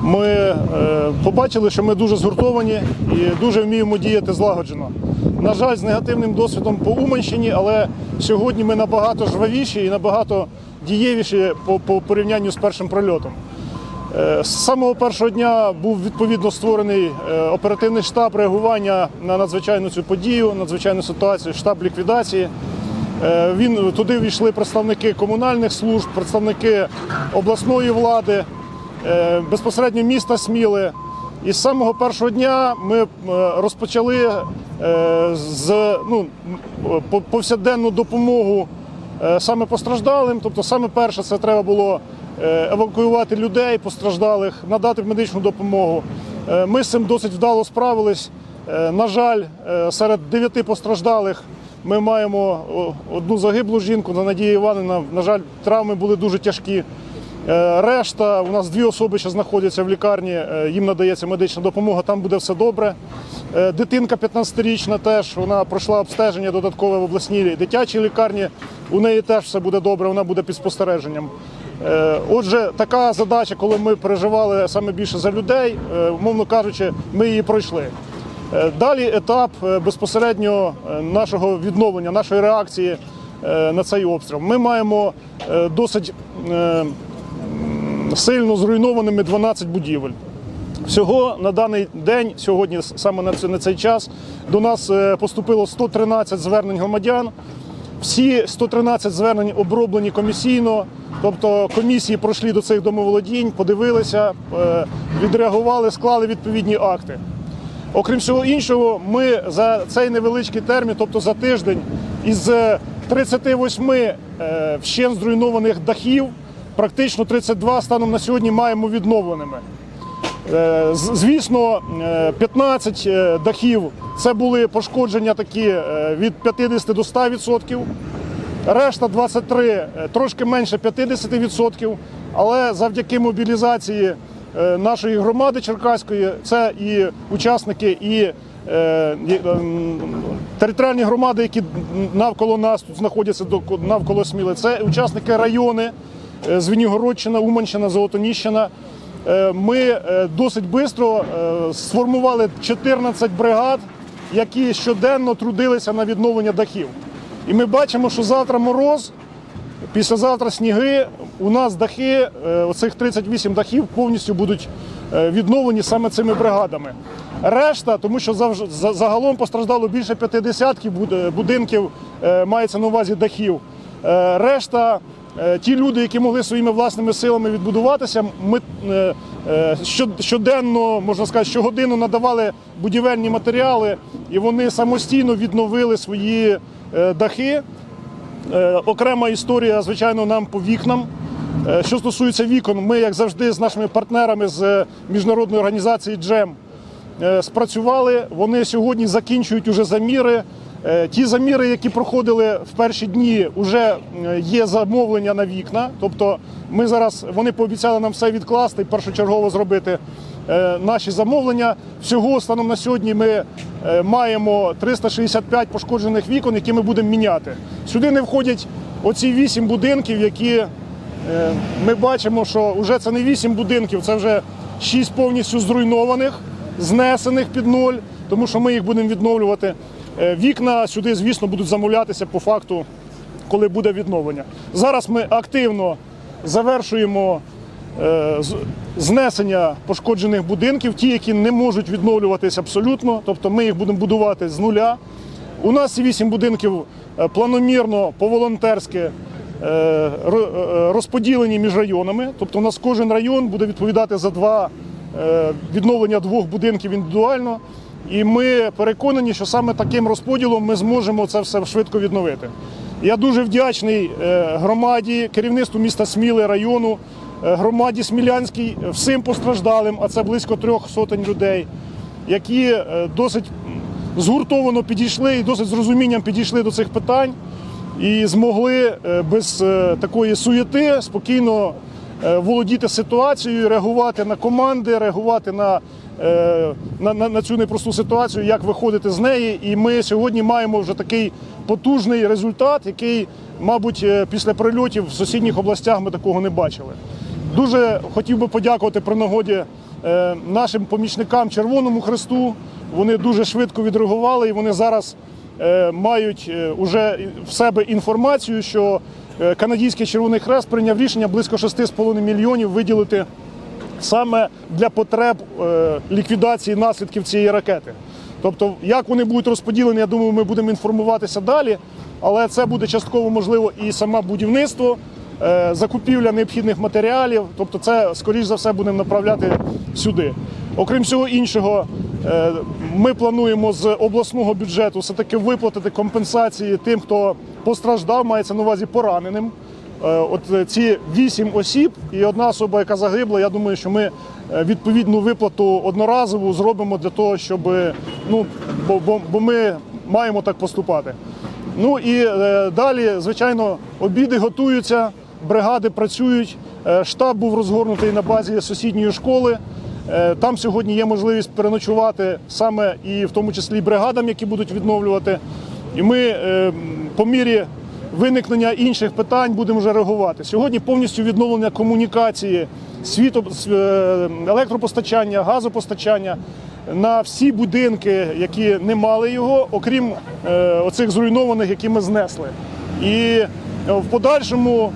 Ми е, побачили, що ми дуже згуртовані і дуже вміємо діяти злагоджено. На жаль, з негативним досвідом по Уманщині, але сьогодні ми набагато жвавіші і набагато дієвіші по, по порівнянню з першим прольотом. Е, З самого першого дня був відповідно створений е, оперативний штаб реагування на надзвичайну цю подію, надзвичайну ситуацію, штаб ліквідації. Він туди війшли представники комунальних служб, представники обласної влади, безпосередньо міста Сміли. І з самого першого дня ми е, розпочали е, з ну, м, повсякденну допомогу е, саме постраждалим. Тобто, саме перше, це треба було е, евакуювати людей постраждалих, надати медичну допомогу. Е, Ми з цим досить вдало справились. Е, На жаль, е, серед дев'яти постраждалих ми маємо одну загиблу жінку на Надія Іванівна. На жаль, травми були дуже тяжкі. Е, Решта, у нас дві особи ще знаходяться в лікарні, е, їм надається медична допомога, там буде все добре. Е, Дитинка 15-річна теж вона пройшла обстеження додаткове в обласній дитячій лікарні. У неї теж все буде добре, вона буде під спостереженням. Отже, така задача, коли ми переживали саме більше за людей, умовно кажучи, ми її пройшли. Далі етап безпосередньо нашого відновлення, нашої реакції на цей обстріл. Ми маємо досить сильно зруйнованими 12 будівель. Всього на даний день, сьогодні, саме на цей, час, до нас е, поступило 113 звернень громадян. Всі 113 звернень оброблені комісійно, тобто комісії пройшли до цих домоволодінь, подивилися, е, відреагували, склали відповідні акти. Окрім всього іншого, ми за цей невеличкий термін, тобто за тиждень, із 38 е, вщен зруйнованих дахів, практично 32 станом на сьогодні маємо відновленими. Е, Звісно, е, 15 е, дахів це були пошкодження такі е, від 50 до 100%. Решта 23 е, трошки менше 50%, але завдяки мобілізації е, нашої громади Черкаської, це і учасники, і е, ем, територіальні громади, які навколо нас тут знаходяться навколо Сміли, це учасники райони е, Звенігородщина, Уманщина, Золотоніщина. Е, Ми е, досить швидко сформували 14 бригад, які щоденно трудилися на відновлення дахів. І ми бачимо, що завтра мороз, післязавтра сніги. У нас дахи, е, оцих 38 дахів повністю будуть е, відновлені саме цими бригадами. Решта, тому що загалом постраждало більше 50 буд- будинків, е, мається на увазі дахів. Е, Решта, е, ті люди, які могли своїми власними силами відбудуватися, ми е, е, що- щоденно, можна сказати, щогодину надавали будівельні матеріали, і вони самостійно відновили свої е, дахи. Е, Окрема історія, звичайно, нам по вікнам. Е, Що стосується вікон, ми, як завжди, з нашими партнерами з е, міжнародної організації Джем е, спрацювали. Вони сьогодні закінчують уже заміри. Е, Ті заміри, які проходили в перші дні, вже е, є замовлення на вікна. Тобто, ми зараз вони пообіцяли нам все відкласти і першочергово зробити е, наші замовлення. Всього станом на сьогодні ми маємо 365 пошкоджених вікон, які ми будемо міняти. Сюди не входять оці вісім будинків, які ми бачимо, що вже це не вісім будинків, це вже шість повністю зруйнованих, знесених під ноль, тому що ми їх будемо відновлювати. Е, Вікна сюди, звісно, будуть замовлятися по факту, коли буде відновлення. Зараз ми активно завершуємо е, знесення пошкоджених будинків, ті, які не можуть відновлюватись абсолютно, тобто ми їх будемо будувати з нуля. У нас вісім будинків е, планомірно по-волонтерськи ро- розподілені між районами. Тобто у нас кожен район буде відповідати за два відновлення двох будинків індивідуально. І ми переконані, що саме таким розподілом ми зможемо це все швидко відновити. Я дуже вдячний е, громаді, керівництву міста Сміли району, е, громаді Смілянській, всім постраждалим, а це близько трьох сотень людей, які е, досить згуртовано підійшли і досить з розумінням підійшли до цих питань і змогли без такої суєти спокійно володіти ситуацією, реагувати на команди, реагувати на, е, на, на, на цю непросту ситуацію, як виходити з неї. І ми сьогодні маємо вже такий потужний результат, який, мабуть, е, після прильотів в сусідніх областях ми такого не бачили. Дуже хотів би подякувати при нагоді е, нашим помічникам Червоному Хресту. Вони дуже швидко відреагували і вони зараз е, мають е, уже в себе інформацію, що е, канадський Червоний Хрест прийняв рішення близько 6,5 мільйонів виділити саме для потреб е, ліквідації наслідків цієї ракети. Тобто, як вони будуть розподілені, я думаю, ми будемо інформуватися далі, але це буде частково можливо і саме будівництво, е, закупівля необхідних матеріалів. Тобто, це скоріш за все будемо направляти сюди. Окрім всього іншого, е, ми плануємо з обласного бюджету все-таки виплатити компенсації тим, хто постраждав, мається на увазі пораненим. Е, От е, ці вісім осіб і одна особа, яка загибла, я думаю, що ми е, відповідну виплату одноразову зробимо для того, щоб е, ну бо, бо, бо ми маємо так поступати. Ну і е, далі, звичайно, обіди готуються, бригади працюють. Е, Штаб був розгорнутий на базі сусідньої школи. Е, Там сьогодні є можливість переночувати саме і в тому числі бригадам, які будуть відновлювати. І ми е, по мірі виникнення інших питань будемо вже реагувати. Сьогодні повністю відновлення комунікації, світо, е, електропостачання, газопостачання на всі будинки, які не мали його, окрім оцих зруйнованих, які ми знесли. І в подальшому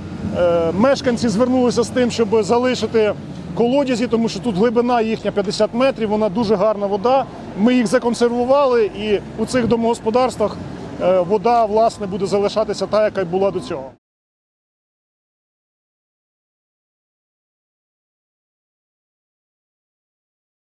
мешканці звернулися з тим, щоб залишити колодязі, тому що тут глибина їхня 50 метрів, вона дуже гарна вода. Ми їх законсервували, і у цих домогосподарствах е, вода власне буде залишатися та, яка була до цього.